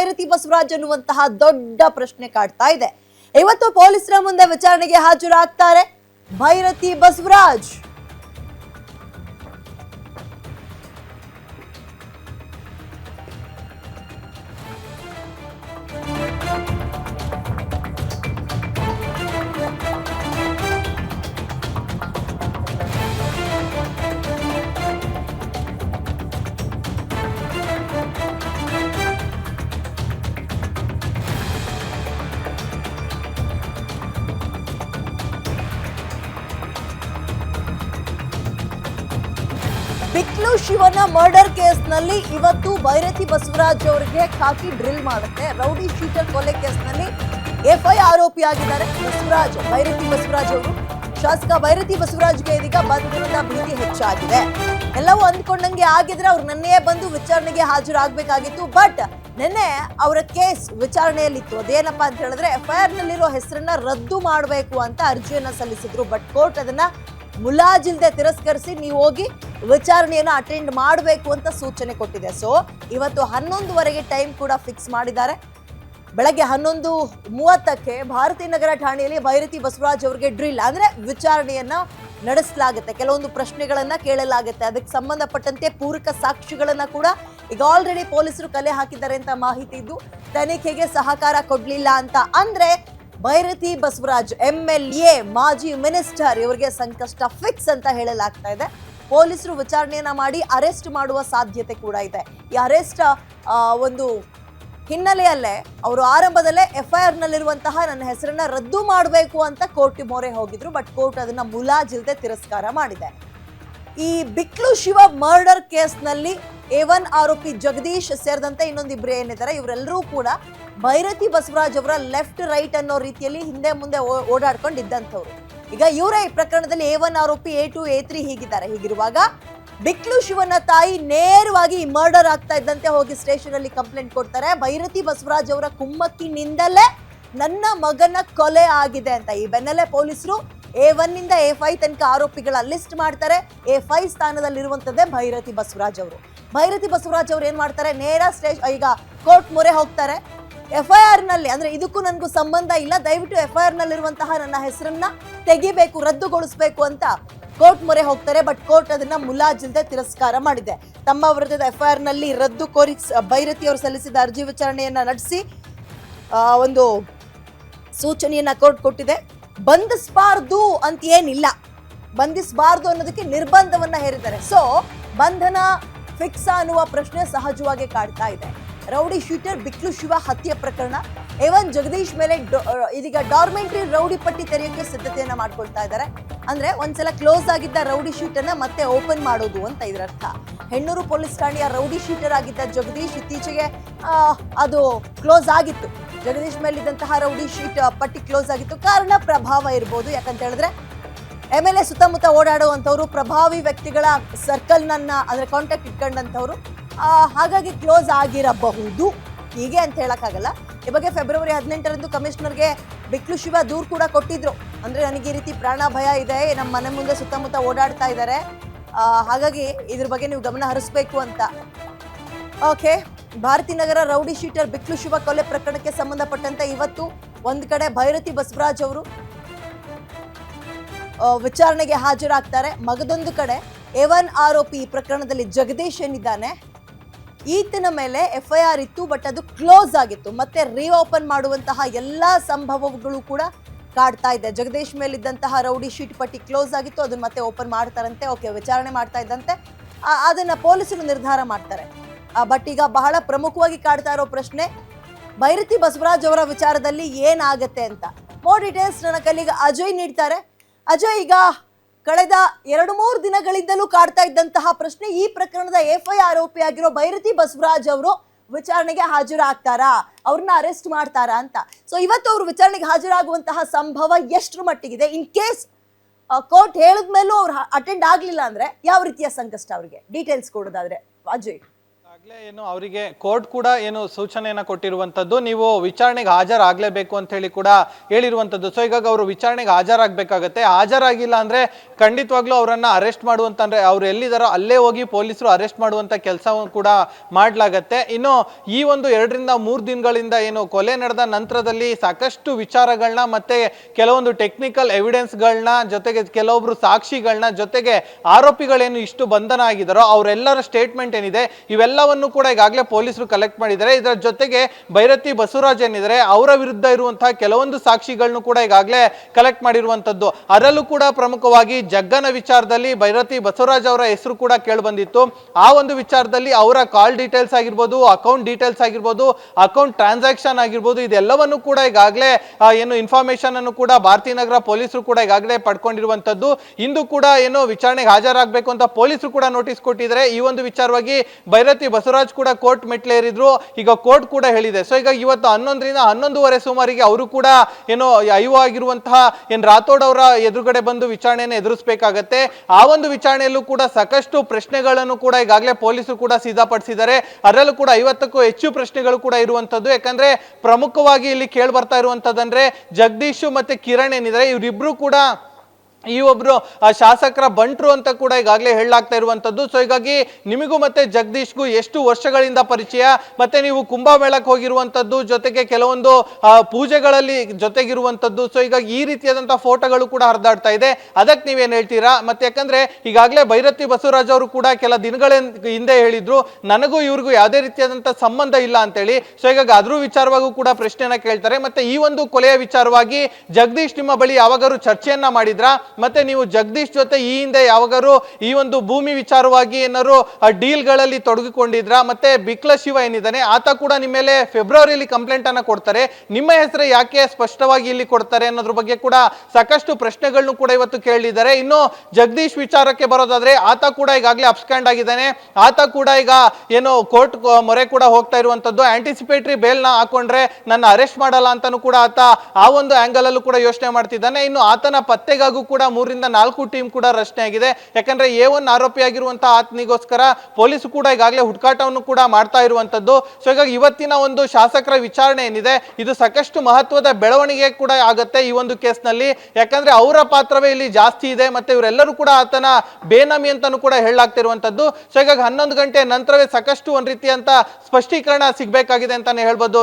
ಭೈರತಿ ಬಸವರಾಜ್ ಅನ್ನುವಂತಹ ದೊಡ್ಡ ಪ್ರಶ್ನೆ ಕಾಡ್ತಾ ಇದೆ. ಇವತ್ತು ಪೊಲೀಸರ ಮುಂದೆ ವಿಚಾರಣೆಗೆ ಹಾಜರಾಗ್ತಾರೆ ಭೈರತಿ ಬಸವರಾಜ್. ಬಿಕ್ಲು ಶಿವನ ಮರ್ಡರ್ ಕೇಸ್ನಲ್ಲಿ ಇವತ್ತು ಭೈರತಿ ಬಸವರಾಜ್ ಅವರಿಗೆ ಖಾಕಿ ಡ್ರಿಲ್ ಮಾಡುತ್ತೆ. ರೌಡಿ ಶೀಟರ್ ಕೊಲೆ ಕೇಸ್ನಲ್ಲಿ ಎಫ್ಐ ಆರೋಪಿಯಾಗಿದ್ದಾರೆ. ಬಸವರಾಜ್, ಭೈರತಿ ಬಸವರಾಜ್ ಅವರು. ಶಾಸಕ ಭೈರತಿ ಬಸವರಾಜ್ಗೆ ಇದೀಗ ಬಂಧನದ ಭೀತಿ ಹೆಚ್ಚಾಗಿದೆ. ಎಲ್ಲವೂ ಅಂದ್ಕೊಂಡಂಗೆ ಆಗಿದ್ರೆ ಅವ್ರು ನೆನ್ನೆ ಬಂದು ವಿಚಾರಣೆಗೆ ಹಾಜರಾಗಬೇಕಾಗಿತ್ತು. ಬಟ್ ನಿನ್ನೆ ಅವರ ಕೇಸ್ ವಿಚಾರಣೆಯಲ್ಲಿತ್ತು. ಅದೇನಪ್ಪ ಅಂತ ಹೇಳಿದ್ರೆ ಎಫ್ಐಆರ್ ನಲ್ಲಿರೋ ಹೆಸರನ್ನ ರದ್ದು ಮಾಡಬೇಕು ಅಂತ ಅರ್ಜಿಯನ್ನ ಸಲ್ಲಿಸಿದ್ರು. ಬಟ್ ಕೋರ್ಟ್ ಅದನ್ನ ಮುಲಾಜಿಲ್ದೆ ತಿರಸ್ಕರಿಸಿ ನೀವು ಹೋಗಿ ವಿಚಾರಣೆಯನ್ನು ಅಟೆಂಡ್ ಮಾಡಬೇಕು ಅಂತ ಸೂಚನೆ ಕೊಟ್ಟಿದೆ. ಸೊ ಇವತ್ತು ಹನ್ನೊಂದುವರೆಗೆ ಟೈಮ್ ಕೂಡ ಫಿಕ್ಸ್ ಮಾಡಿದ್ದಾರೆ. ಬೆಳಗ್ಗೆ ಹನ್ನೊಂದು ಮೂವತ್ತಕ್ಕೆ ಭಾರತೀ ನಗರ ಠಾಣೆಯಲ್ಲಿ ಭೈರತಿ ಬಸವರಾಜ್ ಅವರಿಗೆ ಡ್ರಿಲ್ ಅಂದ್ರೆ ವಿಚಾರಣೆಯನ್ನ ನಡೆಸಲಾಗುತ್ತೆ. ಕೆಲವೊಂದು ಪ್ರಶ್ನೆಗಳನ್ನು ಕೇಳಲಾಗುತ್ತೆ. ಅದಕ್ಕೆ ಸಂಬಂಧಪಟ್ಟಂತೆ ಪೂರಕ ಸಾಕ್ಷಿಗಳನ್ನು ಕೂಡ ಈಗ ಆಲ್ರೆಡಿ ಪೊಲೀಸರು ಕಲೆ ಹಾಕಿದ್ದಾರೆ ಅಂತ ಮಾಹಿತಿ ಇದ್ದು, ತನಿಖೆಗೆ ಸಹಕಾರ ಕೊಡಲಿಲ್ಲ ಅಂತ. ಅಂದ್ರೆ Byrathi Basavaraj M L A ಮಾಜಿ ಮಿನಿಸ್ಟರ್, ಇವರಿಗೆ ಸಂಕಷ್ಟ ಫಿಕ್ಸ್ ಅಂತ ಹೇಳಲಾಗ್ತಾ ಇದೆ. ಪೊಲೀಸರು ವಿಚಾರಣೆಯನ್ನ ಮಾಡಿ ಅರೆಸ್ಟ್ ಮಾಡುವ ಸಾಧ್ಯತೆ ಕೂಡ ಇದೆ. ಈ ಅರೆಸ್ಟ್ ಒಂದು ಹಿನ್ನೆಲೆಯಲ್ಲೇ ಅವರು ಆರಂಭದಲ್ಲೇ ಎಫ್ಐಆರ್ ನಲ್ಲಿರುವಂತಹ ನನ್ನ ಹೆಸರನ್ನ ರದ್ದು ಮಾಡಬೇಕು ಅಂತ ಕೋರ್ಟ್ ಮೊರೆ ಹೋಗಿದ್ರು ಬಟ್ ಕೋರ್ಟ್ ಅದನ್ನ ಮುಲಾಜಿಲ್ದೆ ತಿರಸ್ಕಾರ ಮಾಡಿದೆ. ಈ ಬಿಕ್ಲು ಶಿವ ಮರ್ಡರ್ ಕೇಸ್ನಲ್ಲಿ ಎ ಒನ್ ಆರೋಪಿ ಜಗದೀಶ್ ಸೇರಿದಂತೆ ಇನ್ನೊಂದಿಬ್ರು ಏನಿದ್ದಾರೆ, ಇವರೆಲ್ಲರೂ ಕೂಡ ಭೈರತಿ ಬಸವರಾಜ್ ಅವರ ಲೆಫ್ಟ್ ರೈಟ್ ಅನ್ನೋ ರೀತಿಯಲ್ಲಿ ಹಿಂದೆ ಮುಂದೆ ಓ- ಓಡಾಡ್ಕೊಂಡು ಇದ್ದಂಥವ್ರು ಈಗ ಇವರೇ ಈ ಪ್ರಕರಣದಲ್ಲಿ ಎ ಒನ್ ಆರೋಪಿ ಎ ಟು ಎ ತ್ರೀ ಹೀಗಿದ್ದಾರೆ. ಹೀಗಿರುವಾಗ ಬಿಕ್ಲು ಶಿವನ ತಾಯಿ ನೇರವಾಗಿ ಮರ್ಡರ್ ಆಗ್ತಾ ಇದ್ದಂತೆ ಹೋಗಿ ಸ್ಟೇಷನ್ ಅಲ್ಲಿ ಕಂಪ್ಲೇಂಟ್ ಕೊಡ್ತಾರೆ. ಭೈರತಿ ಬಸವರಾಜ್ ಅವರ ಕುಮ್ಮಕ್ಕಿನಿಂದಲೇ ನನ್ನ ಮಗನ ಕೊಲೆ ಆಗಿದೆ ಅಂತ ಈ ಬೆನ್ನಲ್ಲೇ ಪೊಲೀಸರು ಎ ಒನ್ ಇಂದ ಎ ಫೈವ್ ತನಕ ಆರೋಪಿಗಳ ಲಿಸ್ಟ್ ಮಾಡ್ತಾರೆ. ಎ ಫೈವ್ ಸ್ಥಾನದಲ್ಲಿರುವಂತದ್ದೇ ಭೈರತಿ ಬಸವರಾಜ್ ಅವರು. ಭೈರತಿ ಬಸವರಾಜ್ ಅವರು ಏನ್ ಮಾಡ್ತಾರೆ? ನೇರ ಸ್ಟೇಜ್ ಈಗ ಕೋರ್ಟ್ ಮೊರೆ ಹೋಗ್ತಾರೆ. ಎಫ್ ಐ ಆರ್ನಲ್ಲಿ ಅಂದ್ರೆ ಇದಕ್ಕೂ ನನಗೂ ಸಂಬಂಧ ಇಲ್ಲ. ದಯವಿಟ್ಟು ಎಫ್ ಐ ಆರ್ ನಲ್ಲಿರುವಂತಹ ನನ್ನ ಹೆಸರನ್ನ ತೆಗಿಬೇಕು, ರದ್ದುಗೊಳಿಸಬೇಕು ಅಂತ ಕೋರ್ಟ್ ಮೊರೆ ಹೋಗ್ತಾರೆ. ಬಟ್ ಕೋರ್ಟ್ ಅದನ್ನ ಮುಲಾಜಿಲ್ದೆ ತಿರಸ್ಕಾರ ಮಾಡಿದೆ. ತಮ್ಮ ವಿರುದ್ಧದ ಎಫ್ ಐ ಆರ್ನಲ್ಲಿ ರದ್ದು ಕೋರಿ ಭೈರತಿ ಅವರು ಸಲ್ಲಿಸಿದ ಅರ್ಜಿ ವಿಚಾರಣೆಯನ್ನ ನಡೆಸಿ ಒಂದು ಸೂಚನೆಯನ್ನ ಕೋರ್ಟ್ ಕೊಟ್ಟಿದೆ. ಬಂಧಿಸಬಾರ್ದು ಅಂತ ಏನಿಲ್ಲ ಬಂಧಿಸಬಾರ್ದು ಅನ್ನೋದಕ್ಕೆ ನಿರ್ಬಂಧವನ್ನ ಹೇರಿದ್ದಾರೆ. ಸೊ ಬಂಧನ ಫಿಕ್ಸ್ ಅನ್ನುವ ಪ್ರಶ್ನೆ ಸಹಜವಾಗಿ ಕಾಡ್ತಾ ಇದೆ. ರೌಡಿ ಶೂಟರ್ ಬಿಕ್ಲು ಶಿವ ಹತ್ಯೆ ಪ್ರಕರಣ. ಏವನ್ ಜಗದೀಶ್ ಮೇಲೆ ಇದೀಗ ಡಾರ್ಮೆಂಟ್ರಿ ರೌಡಿ ಪಟ್ಟಿ ತೆರೆಯೋಕೆ ಸಿದ್ಧತೆಯನ್ನ ಮಾಡ್ಕೊಳ್ತಾ ಇದ್ದಾರೆ. ಅಂದ್ರೆ ಒಂದ್ಸಲ ಕ್ಲೋಸ್ ಆಗಿದ್ದ ರೌಡಿ ಶೀಟನ್ನ ಮತ್ತೆ ಓಪನ್ ಮಾಡೋದು ಅಂತ ಇದರರ್ಥ. ಹೆಣ್ಣೂರು ಪೊಲೀಸ್ ಠಾಣೆಯ ರೌಡಿ ಶೀಟರ್ ಆಗಿದ್ದ ಜಗದೀಶ್ ಇತ್ತೀಚೆಗೆ ಅದು ಕ್ಲೋಸ್ ಆಗಿತ್ತು. ಜಗದೀಶ್ ಮೇಲಿದ್ದಂತಹ ರೌಡಿ ಶೀಟ್ ಪಟ್ಟಿ ಕ್ಲೋಸ್ ಆಗಿತ್ತು. ಕಾರಣ ಪ್ರಭಾವ ಇರ್ಬೋದು. ಯಾಕಂತ ಹೇಳಿದ್ರೆ ಎಂ ಎಲ್ ಎ ಸುತ್ತಮುತ್ತ ಓಡಾಡುವಂಥವ್ರು, ಪ್ರಭಾವಿ ವ್ಯಕ್ತಿಗಳ ಸರ್ಕಲ್ ನನ್ನ, ಅಂದ್ರೆ ಕಾಂಟ್ಯಾಕ್ಟ್ ಇಟ್ಕೊಂಡಂಥವ್ರು ಹಾಗಾಗಿ ಕ್ಲೋಸ್ ಆಗಿರಬಹುದು. ಹೀಗೆ ಅಂತ ಹೇಳಕ್ಕಾಗಲ್ಲ. ಈ ಬಗ್ಗೆ ಫೆಬ್ರವರಿ ಹದಿನೆಂಟರಂದು ಕಮಿಷನರ್ಗೆ ಬಿಕ್ಲು ಶಿವ ದೂರು ಕೂಡ ಕೊಟ್ಟಿದ್ರು. ಅಂದ್ರೆ ನನಗೆ ಈ ರೀತಿ ಪ್ರಾಣ ಭಯ ಇದೆ, ನಮ್ಮ ಮನೆ ಮುಂದೆ ಸುತ್ತಮುತ್ತ ಓಡಾಡ್ತಾ ಇದ್ದಾರೆ. ಹಾಗಾಗಿ ಇದ್ರ ಬಗ್ಗೆ ನೀವು ಗಮನ ಹರಿಸ್ಬೇಕು ಅಂತ. Okay Bharathi Nagar rowdy sheeter Biklu Shiva ಕೊಲೆ ಪ್ರಕರಣಕ್ಕೆ ಸಂಬಂಧಪಟ್ಟಂತೆ ಇವತ್ತು ಒಂದು ಕಡೆ ಭೈರತಿ ಬಸವರಾಜ್ ಅವರು ವಿಚಾರಣೆಗೆ ಹಾಜರಾಗ್ತಾರೆ. ಮಗದೊಂದು ಕಡೆ ಎವನ್ ಆರೋಪಿ ಈ ಪ್ರಕರಣದಲ್ಲಿ ಜಗದೀಶ್ ಏನಿದ್ದಾನೆ, ಈತನ ಮೇಲೆ ಎಫ್ ಐ ಆರ್ ಇತ್ತು ಬಟ್ ಅದು ಕ್ಲೋಸ್ ಆಗಿತ್ತು. ಮತ್ತೆ ರೀಓಪನ್ ಮಾಡುವಂತಹ ಎಲ್ಲ ಸಂಭವಗಳು ಕೂಡ ಕಾಡ್ತಾ ಇದೆ. ಜಗದೀಶ್ ಮೇಲಿದ್ದಂತಹ ರೌಡಿ ಶೀಟ್ ಪಟ್ಟಿ ಕ್ಲೋಸ್ ಆಗಿತ್ತು, ಅದನ್ನ ಮತ್ತೆ ಓಪನ್ ಮಾಡ್ತಾರಂತೆ. ಓಕೆ ವಿಚಾರಣೆ ಮಾಡ್ತಾ ಇದ್ದಂತೆ. ಅದನ್ನ ಪೊಲೀಸರು ನಿರ್ಧಾರ ಮಾಡ್ತಾರೆ. ಬಟ್ ಈಗ ಬಹಳ ಪ್ರಮುಖವಾಗಿ ಕಾಡ್ತಾ ಇರೋ ಪ್ರಶ್ನೆ ಭೈರತಿ ಬಸವರಾಜ್ ಅವರ ವಿಚಾರದಲ್ಲಿ ಏನಾಗತ್ತೆ ಅಂತ. ಮೋರ್ ಡೀಟೇಲ್ಸ್ ನನ್ನ ಕಲ್ಲಿಗೆ ಅಜಯ್ ನೀಡ್ತಾರೆ. ಅಜಯ್ ಈಗ ಕಳೆದ ಎರಡು ಮೂರು ದಿನಗಳಿಂದಲೂ ಕಾಡ್ತಾ ಇದ್ದಂತಹ ಪ್ರಶ್ನೆ ಈ ಪ್ರಕರಣದ ಎಫ್ಐ ಆರೋಪಿಯಾಗಿರೋ ಭೈರತಿ ಬಸವರಾಜ್ ಅವರು ವಿಚಾರಣೆಗೆ ಹಾಜರಾಗ್ತಾರಾ? ಅವ್ರನ್ನ ಅರೆಸ್ಟ್ ಮಾಡ್ತಾರಾ ಅಂತ. ಸೊ ಇವತ್ತು ಅವರು ವಿಚಾರಣೆಗೆ ಹಾಜರಾಗುವಂತಹ ಸಂಭವ ಎಷ್ಟರ ಮಟ್ಟಿಗಿದೆ? ಇನ್ ಕೇಸ್ ಕೋರ್ಟ್ ಹೇಳಿದ್ಮೇಲೂ ಅವ್ರು ಅಟೆಂಡ್ ಆಗ್ಲಿಲ್ಲ ಅಂದ್ರೆ ಯಾವ ರೀತಿಯ ಸಂಕಷ್ಟ ಅವರಿಗೆ? ಡೀಟೇಲ್ಸ್ ಕೊಡೋದಾದ್ರೆ, ಅಜಯ್. ಈಗಾಗಲೇ ಏನು ಅವರಿಗೆ ಕೋರ್ಟ್ ಕೂಡ ಏನು ಸೂಚನೆಯನ್ನು ಕೊಟ್ಟಿರುವಂಥದ್ದು ನೀವು ವಿಚಾರಣೆಗೆ ಹಾಜರಾಗಲೇಬೇಕು ಅಂತ ಹೇಳಿ ಕೂಡ ಹೇಳಿರುವಂಥದ್ದು ಸೊ ಈಗ ಅವರು ವಿಚಾರಣೆಗೆ ಹಾಜರಾಗಬೇಕಾಗತ್ತೆ. ಹಾಜರಾಗಿಲ್ಲ ಅಂದರೆ ಖಂಡಿತವಾಗ್ಲೂ ಅವರನ್ನು ಅರೆಸ್ಟ್ ಮಾಡುವಂತಂದ್ರೆ ಅವ್ರು ಎಲ್ಲಿದ್ದಾರೋ ಅಲ್ಲೇ ಹೋಗಿ ಪೊಲೀಸರು ಅರೆಸ್ಟ್ ಮಾಡುವಂಥ ಕೆಲಸ ಕೂಡ ಮಾಡಲಾಗತ್ತೆ. ಇನ್ನು ಈ ಒಂದು ಎರಡರಿಂದ ಮೂರು ದಿನಗಳಿಂದ ಏನು ಕೊಲೆ ನಡೆದ ನಂತರದಲ್ಲಿ ಸಾಕಷ್ಟು ವಿಚಾರಗಳನ್ನ ಮತ್ತೆ ಕೆಲವೊಂದು ಟೆಕ್ನಿಕಲ್ ಎವಿಡೆನ್ಸ್ಗಳನ್ನ ಜೊತೆಗೆ ಕೆಲವೊಬ್ರು ಸಾಕ್ಷಿಗಳನ್ನ ಜೊತೆಗೆ ಆರೋಪಿಗಳೇನು ಇಷ್ಟು ಬಂಧನ ಆಗಿದಾರೋ, ಅವರೆಲ್ಲರ ಸ್ಟೇಟ್ಮೆಂಟ್ ಏನಿದೆ ಇವೆಲ್ಲವನ್ನು ಕೂಡ ಈಗಾಗಲೇ ಪೊಲೀಸರು ಕಲೆಕ್ಟ್ ಮಾಡಿದ್ದಾರೆ. ಇದರ ಜೊತೆಗೆ ಭೈರತಿ ಬಸವರಾಜ್ ಏನಿದ್ದಾರೆ, ಅವರ ವಿರುದ್ಧ ಇರುವಂತಹ ಕೆಲವೊಂದು ಸಾಕ್ಷಿಗಳನ್ನು ಕೂಡ ಈಗಾಗಲೇ ಕಲೆಕ್ಟ್ ಮಾಡಿರುವಂತದ್ದು ಅದರಲ್ಲೂ ಕೂಡ ಪ್ರಮುಖವಾಗಿ ಜಗ್ಗನ ವಿಚಾರದಲ್ಲಿ ಭೈರತಿ ಬಸವರಾಜ್ ಅವರ ಹೆಸರು ಕೂಡ ಕೇಳಿ ಬಂದಿತ್ತು. ಆ ಒಂದು ವಿಚಾರದಲ್ಲಿ ಅವರ ಕಾಲ್ ಡೀಟೇಲ್ಸ್ ಆಗಿರ್ಬೋದು ಅಕೌಂಟ್ ಡೀಟೇಲ್ಸ್ ಆಗಿರ್ಬೋದು ಅಕೌಂಟ್ ಟ್ರಾನ್ಸಾಕ್ಷನ್ ಆಗಿರ್ಬೋದು, ಇದೆಲ್ಲವನ್ನು ಕೂಡ ಈಗಾಗಲೇ ಏನು ಇನ್ಫಾರ್ಮೇಶನ್ ಅನ್ನು ಕೂಡ ಭಾರತೀಯ ನಗರ ಪೊಲೀಸರು ಕೂಡ ಈಗಾಗಲೇ ಪಡ್ಕೊಂಡಿರುವಂತದ್ದು ಇಂದು ಕೂಡ ಏನು ವಿಚಾರಣೆಗೆ ಹಾಜರಾಗಬೇಕು ಅಂತ ಪೊಲೀಸರು ಕೂಡ ನೋಟಿಸ್ ಕೊಟ್ಟಿದ್ದಾರೆ. ಈ ಒಂದು ವಿಚಾರವಾಗಿ ಭೈರತಿ ಬಸವರಾಜ್ ಕೂಡ ಕೋರ್ಟ್ ಮೆಟ್ಲೇರಿದ್ರು ಈಗ ಕೋರ್ಟ್ ಕೂಡ ಹೇಳಿದೆ. ಸೊ ಈಗ ಇವತ್ತು ಹನ್ನೊಂದರಿಂದ ಹನ್ನೊಂದುವರೆ ಸುಮಾರಿಗೆ ಅವರು ಕೂಡ ಏನು ಐವ ಆಗಿರುವಂತಹ ಏನು ರಾಥೋಡ್ ಅವರ ಎದುರುಗಡೆ ಬಂದು ವಿಚಾರಣೆಯನ್ನು ಎದುರಿಸಬೇಕಾಗತ್ತೆ. ಆ ಒಂದು ವಿಚಾರಣೆಯಲ್ಲೂ ಕೂಡ ಸಾಕಷ್ಟು ಪ್ರಶ್ನೆಗಳನ್ನು ಕೂಡ ಈಗಾಗಲೇ ಪೊಲೀಸರು ಕೂಡ ಸಿದ್ಧಪಡಿಸಿದ್ದಾರೆ. ಅದರಲ್ಲೂ ಕೂಡ ಐವತ್ತಕ್ಕೂ ಹೆಚ್ಚು ಪ್ರಶ್ನೆಗಳು ಕೂಡ ಇರುವಂತದ್ದು ಯಾಕಂದ್ರೆ ಪ್ರಮುಖವಾಗಿ ಇಲ್ಲಿ ಕೇಳಿ ಬರ್ತಾ ಇರುವಂತದಂದ್ರೆ ಜಗದೀಶ್ ಮತ್ತೆ ಕಿರಣ್ ಏನಿದ್ದಾರೆ. ಇವರಿಬ್ರು ಕೂಡ ಈ ಒಬ್ರು ಶಾಸಕರ ಬಂಟ್ರು ಅಂತ ಕೂಡ ಈಗಾಗಲೇ ಹೇಳಲಾಗ್ತಾ ಇರುವಂತದ್ದು ಸೊ ಹೀಗಾಗಿ ನಿಮಗೂ ಮತ್ತೆ ಜಗದೀಶ್ಗೂ ಎಷ್ಟು ವರ್ಷಗಳಿಂದ ಪರಿಚಯ? ಮತ್ತೆ ನೀವು ಕುಂಭಮೇಳಕ್ಕೆ ಹೋಗಿರುವಂತದ್ದು ಜೊತೆಗೆ ಕೆಲವೊಂದು ಪೂಜೆಗಳಲ್ಲಿ ಜೊತೆಗಿರುವಂತದ್ದು ಸೊ ಹೀಗಾಗಿ ಈ ರೀತಿಯಾದಂತಹ ಫೋಟೋಗಳು ಕೂಡ ಹರಿದಾಡ್ತಾ ಇದೆ. ಅದಕ್ಕೆ ನೀವೇನು ಹೇಳ್ತೀರಾ? ಮತ್ತೆ ಯಾಕಂದ್ರೆ ಈಗಾಗಲೇ ಭೈರತಿ ಬಸವರಾಜ್ ಅವರು ಕೂಡ ಕೆಲ ದಿನಗಳ ಹಿಂದೆ ಹೇಳಿದ್ರು, ನನಗೂ ಇವ್ರಿಗೂ ಯಾವುದೇ ರೀತಿಯಾದಂತಹ ಸಂಬಂಧ ಇಲ್ಲ ಅಂತೇಳಿ. ಸೊ ಹೀಗಾಗಿ ಅದ್ರ ವಿಚಾರವಾಗೂ ಕೂಡ ಪ್ರಶ್ನೆಯನ್ನ ಕೇಳ್ತಾರೆ. ಮತ್ತೆ ಈ ಒಂದು ಕೊಲೆಯ ವಿಚಾರವಾಗಿ ಜಗದೀಶ್ ನಿಮ್ಮ ಬಳಿ ಯಾವಾಗಾದ್ರೂ ಚರ್ಚೆಯನ್ನ ಮಾಡಿದ್ರ? ಮತ್ತೆ ನೀವು ಜಗದೀಶ್ ಜೊತೆ ಈ ಹಿಂದೆ ಯಾವಾಗಾರು ಈ ಒಂದು ಭೂಮಿ ವಿಚಾರವಾಗಿ ಏನಾರು ಡೀಲ್ಗಳಲ್ಲಿ ತೊಡಗಿಕೊಂಡಿದ್ರ? ಮತ್ತೆ ಬಿಕ್ಲ ಶಿವ ಏನಿದ್ದಾನೆ, ಆತ ಕೂಡ ನಿಮ್ಮ ಮೇಲೆ ಫೆಬ್ರವರಿಯಲ್ಲಿ ಕಂಪ್ಲೇಂಟ್ ಅನ್ನ ಕೊಡ್ತಾರೆ. ನಿಮ್ಮ ಹೆಸರು ಯಾಕೆ ಸ್ಪಷ್ಟವಾಗಿ ಇಲ್ಲಿ ಕೊಡ್ತಾರೆ ಅನ್ನೋದ್ರ ಬಗ್ಗೆ ಕೂಡ ಸಾಕಷ್ಟು ಪ್ರಶ್ನೆಗಳನ್ನು ಕೂಡ ಇವತ್ತು ಕೇಳಿದ್ದಾರೆ. ಇನ್ನು ಜಗದೀಶ್ ವಿಚಾರಕ್ಕೆ ಬರೋದಾದ್ರೆ, ಆತ ಕೂಡ ಈಗಾಗಲೇ ಅಪ್ಸ್ಕ್ಯಾಂಡ್ ಆಗಿದ್ದಾನೆ. ಆತ ಕೂಡ ಈಗ ಏನು ಕೋರ್ಟ್ ಮೊರೆ ಕೂಡ ಹೋಗ್ತಾ ಇರುವಂತದ್ದು. ಆಂಟಿಸಿಪೇಟರಿ ಬೇಲ್ನ ಹಾಕೊಂಡ್ರೆ ನನ್ನ ಅರೆಸ್ಟ್ ಮಾಡಲ್ಲ ಅಂತಾನು ಕೂಡ ಆತ ಆ ಒಂದು ಆಂಗಲ್ ಅಲ್ಲೂ ಕೂಡ ಯೋಚನೆ ಮಾಡ್ತಿದ್ದಾನೆ. ಇನ್ನು ಆತನ ಪತ್ತೆಗಾಗೂ ಕೂಡ ಮೂರಿಂದ ನಾಲ್ಕು ಟೀಮ್ ಕೂಡ ರಚನೆ ಆಗಿದೆ. ಯಾಕಂದ್ರೆ ಎ ಒನ್ ಆರೋಪಿಯಾಗಿರುವಂತಹ ಆತನಿಗೋಸ್ಕರ ಪೊಲೀಸ್ ಕೂಡ ಈಗಾಗಲೇ ಹುಡುಕಾಟವನ್ನು ಕೂಡ ಮಾಡ್ತಾ ಇರುವಂತದ್ದು. ಸೊ ಹೀಗಾಗಿ ಇವತ್ತಿನ ಒಂದು ಶಾಸಕರ ವಿಚಾರಣೆ ಏನಿದೆ, ಇದು ಸಾಕಷ್ಟು ಮಹತ್ವದ ಬೆಳವಣಿಗೆ ಕೂಡ ಆಗುತ್ತೆ ಈ ಒಂದು ಕೇಸ್ನಲ್ಲಿ. ಯಾಕಂದ್ರೆ ಅವರ ಪಾತ್ರವೇ ಇಲ್ಲಿ ಜಾಸ್ತಿ ಇದೆ ಮತ್ತೆ ಇವರೆಲ್ಲರೂ ಕೂಡ ಆತನ ಬೇನಾಮಿ ಅಂತಾನು ಕೂಡ ಹೇಳಲಾಗ್ತಿರುವಂತದ್ದು ಸೊ ಹೀಗಾಗಿ ಹನ್ನೊಂದು ಗಂಟೆ ನಂತರವೇ ಸಾಕಷ್ಟು ಒಂದ್ ರೀತಿಯಂತ ಸ್ಪಷ್ಟೀಕರಣ ಸಿಗ್ಬೇಕಾಗಿದೆ ಅಂತಾನೆ ಹೇಳ್ಬೋದು.